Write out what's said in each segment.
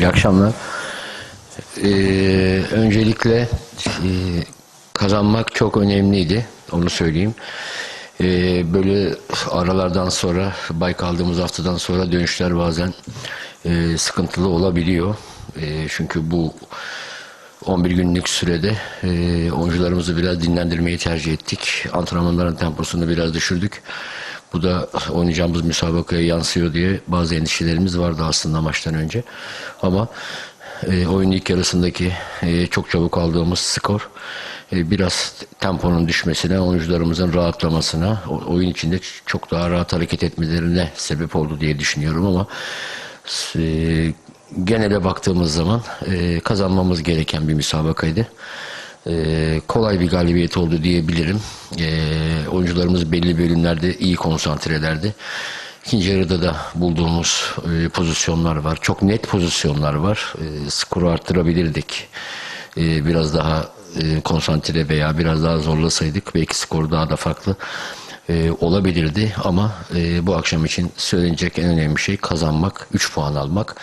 İyi akşamlar. Ee, öncelikle e, kazanmak çok önemliydi. Onu söyleyeyim. Ee, böyle aralardan sonra, bay kaldığımız haftadan sonra dönüşler bazen e, sıkıntılı olabiliyor. E, çünkü bu 11 günlük sürede e, oyuncularımızı biraz dinlendirmeyi tercih ettik. Antrenmanların temposunu biraz düşürdük. Bu da oynayacağımız müsabakaya yansıyor diye bazı endişelerimiz vardı aslında maçtan önce. Ama e, oyunun ilk yarısındaki e, çok çabuk aldığımız skor e, biraz temponun düşmesine, oyuncularımızın rahatlamasına, oyun içinde çok daha rahat hareket etmelerine sebep oldu diye düşünüyorum ama e, genele baktığımız zaman e, kazanmamız gereken bir müsabakaydı. E, kolay bir galibiyet oldu diyebilirim. E, oyuncularımız belli bölümlerde iyi konsantrelerdi. İkinci yarıda da bulduğumuz e, pozisyonlar var. Çok net pozisyonlar var. E, skoru arttırabilirdik. E, biraz daha e, konsantre veya biraz daha zorlasaydık belki skor daha da farklı e, olabilirdi ama e, bu akşam için söylenecek en önemli şey kazanmak, 3 puan almak.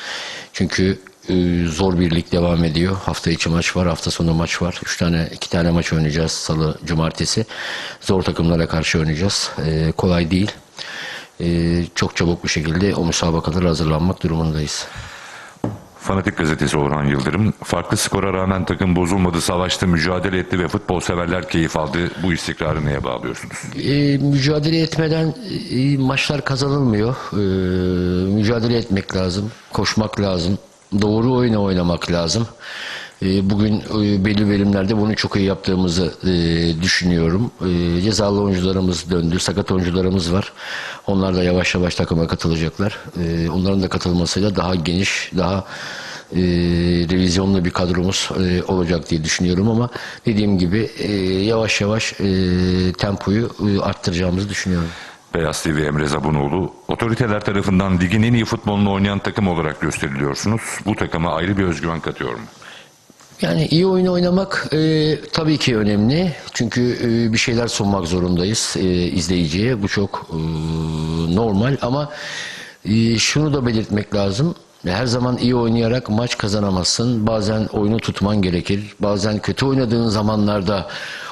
Çünkü e, zor bir lig devam ediyor. Hafta içi maç var, hafta sonu maç var. 3 tane, 2 tane maç oynayacağız salı, cumartesi. Zor takımlara karşı oynayacağız. E, kolay değil. E, çok çabuk bir şekilde o müsabakalara hazırlanmak durumundayız. Fanatik gazetesi Orhan Yıldırım, farklı skora rağmen takım bozulmadı, savaştı, mücadele etti ve futbol severler keyif aldı. Bu istikrarı neye bağlıyorsunuz? E, mücadele etmeden e, maçlar kazanılmıyor. E, mücadele etmek lazım, koşmak lazım, doğru oyunu oynamak lazım. E, bugün e, belli bölümlerde bunu çok iyi yaptığımızı e, düşünüyorum. E, cezalı oyuncularımız döndü, sakat oyuncularımız var. Onlar da yavaş yavaş takıma katılacaklar. E, onların da katılmasıyla daha geniş, daha e, revizyonlu bir kadromuz olacak diye düşünüyorum ama dediğim gibi yavaş yavaş tempoyu e, arttıracağımızı düşünüyorum. Beyaz TV Emre Zabunoğlu, otoriteler tarafından ligin en iyi futbolunu oynayan takım olarak gösteriliyorsunuz. Bu takıma ayrı bir özgüven katıyor mu? Yani iyi oyun oynamak e, tabii ki önemli. Çünkü e, bir şeyler sunmak zorundayız e, izleyiciye. Bu çok e, normal ama e, şunu da belirtmek lazım. Her zaman iyi oynayarak maç kazanamazsın. Bazen oyunu tutman gerekir. Bazen kötü oynadığın zamanlarda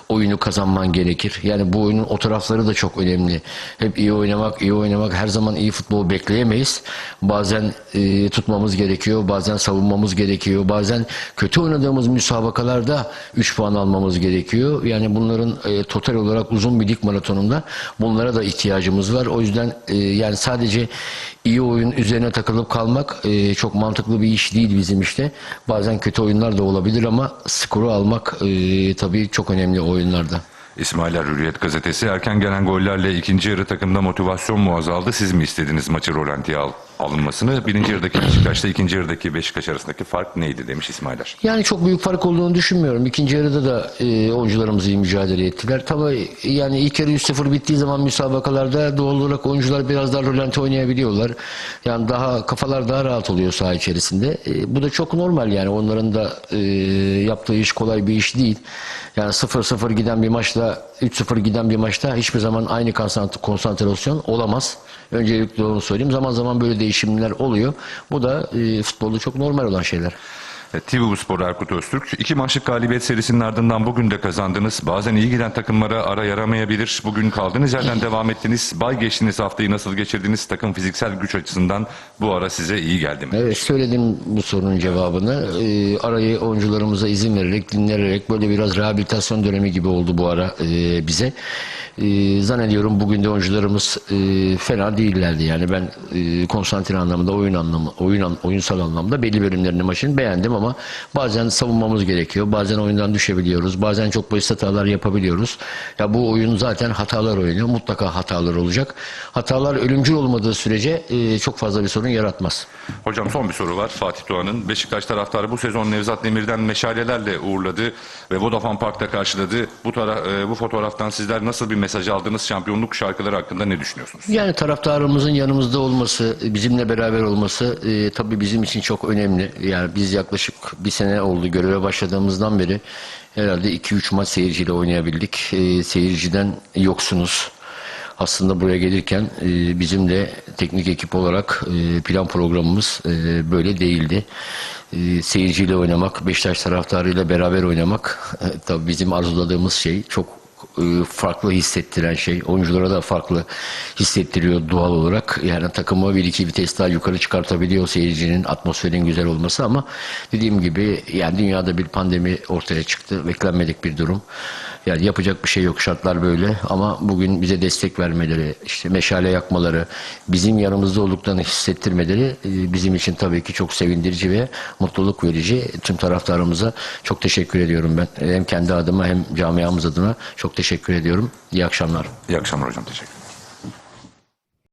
oyunu kazanman gerekir. Yani bu oyunun o tarafları da çok önemli. Hep iyi oynamak, iyi oynamak her zaman iyi futbol bekleyemeyiz. Bazen e, tutmamız gerekiyor, bazen savunmamız gerekiyor, bazen kötü oynadığımız müsabakalarda 3 puan almamız gerekiyor. Yani bunların e, total olarak uzun bir lig maratonunda bunlara da ihtiyacımız var. O yüzden e, yani sadece iyi oyun üzerine takılıp kalmak e, çok mantıklı bir iş değil bizim işte. Bazen kötü oyunlar da olabilir ama skoru almak e, tabii çok önemli o oyunlarda. İsmailer Hürriyet gazetesi erken gelen gollerle ikinci yarı takımda motivasyon mu azaldı? Siz mi istediniz maçı rolantiye al- alınmasını? Birinci yarıdaki Beşiktaş'ta ikinci yarıdaki Beşiktaş arasındaki fark neydi demiş İsmailer. Yani çok büyük fark olduğunu düşünmüyorum. İkinci yarıda da e, oyuncularımız iyi mücadele ettiler. Tabii yani ilk yarı 3-0 bittiği zaman müsabakalarda doğal olarak oyuncular biraz daha rolanti oynayabiliyorlar. Yani daha kafalar daha rahat oluyor saha içerisinde. E, bu da çok normal yani onların da e, yaptığı iş kolay bir iş değil. Yani 0-0 giden bir maçla 3-0 giden bir maçta hiçbir zaman aynı konsant- konsantrasyon olamaz. Öncelikle onu söyleyeyim. Zaman zaman böyle değişimler oluyor. Bu da e, futbolda çok normal olan şeyler. E, TV Spor Erkut Öztürk. İki maçlık galibiyet serisinin ardından bugün de kazandınız. Bazen iyi giden takımlara ara yaramayabilir. Bugün kaldığınız yerden devam ettiniz. Bay geçtiğiniz haftayı nasıl geçirdiniz? Takım fiziksel güç açısından bu ara size iyi geldi mi? Evet söyledim bu sorunun cevabını. Ee, arayı oyuncularımıza izin vererek, dinleyerek böyle biraz rehabilitasyon dönemi gibi oldu bu ara e, bize. E, zannediyorum bugün de oyuncularımız e, fena değillerdi. Yani ben e, konsantre anlamında, oyun anlamı, oyun oyunsal anlamda belli bölümlerini maçın beğendim ama bazen savunmamız gerekiyor. Bazen oyundan düşebiliyoruz. Bazen çok basit hatalar yapabiliyoruz. Ya bu oyun zaten hatalar oyunu. Mutlaka hatalar olacak. Hatalar ölümcül olmadığı sürece e, çok fazla bir sorun yaratmaz. Hocam son bir soru var Fatih Doğan'ın. Beşiktaş taraftarı bu sezon Nevzat Demir'den meşalelerle uğurladı ve Vodafone Park'ta karşıladı. Bu, tara- e, bu fotoğraftan sizler nasıl bir mesaj aldınız? Şampiyonluk şarkıları hakkında ne düşünüyorsunuz? Yani taraftarımızın yanımızda olması, bizimle beraber olması e, tabii bizim için çok önemli. Yani biz yaklaşık bir sene oldu göreve başladığımızdan beri herhalde 2-3 maç seyirciyle oynayabildik. E, seyirciden yoksunuz. aslında buraya gelirken e, bizim de teknik ekip olarak e, plan programımız e, böyle değildi. E, seyirciyle oynamak, Beşiktaş taraftarıyla beraber oynamak e, tabii bizim arzuladığımız şey çok farklı hissettiren şey. Oyunculara da farklı hissettiriyor doğal olarak. Yani takımı bir iki vites daha yukarı çıkartabiliyor seyircinin atmosferin güzel olması ama dediğim gibi yani dünyada bir pandemi ortaya çıktı. Beklenmedik bir durum. Yani yapacak bir şey yok şartlar böyle ama bugün bize destek vermeleri, işte meşale yakmaları, bizim yanımızda olduklarını hissettirmeleri e, bizim için tabii ki çok sevindirici ve mutluluk verici. Tüm taraftarımıza çok teşekkür ediyorum ben. Hem kendi adıma hem camiamız adına çok teşekkür ediyorum. İyi akşamlar. İyi akşamlar hocam. Teşekkür.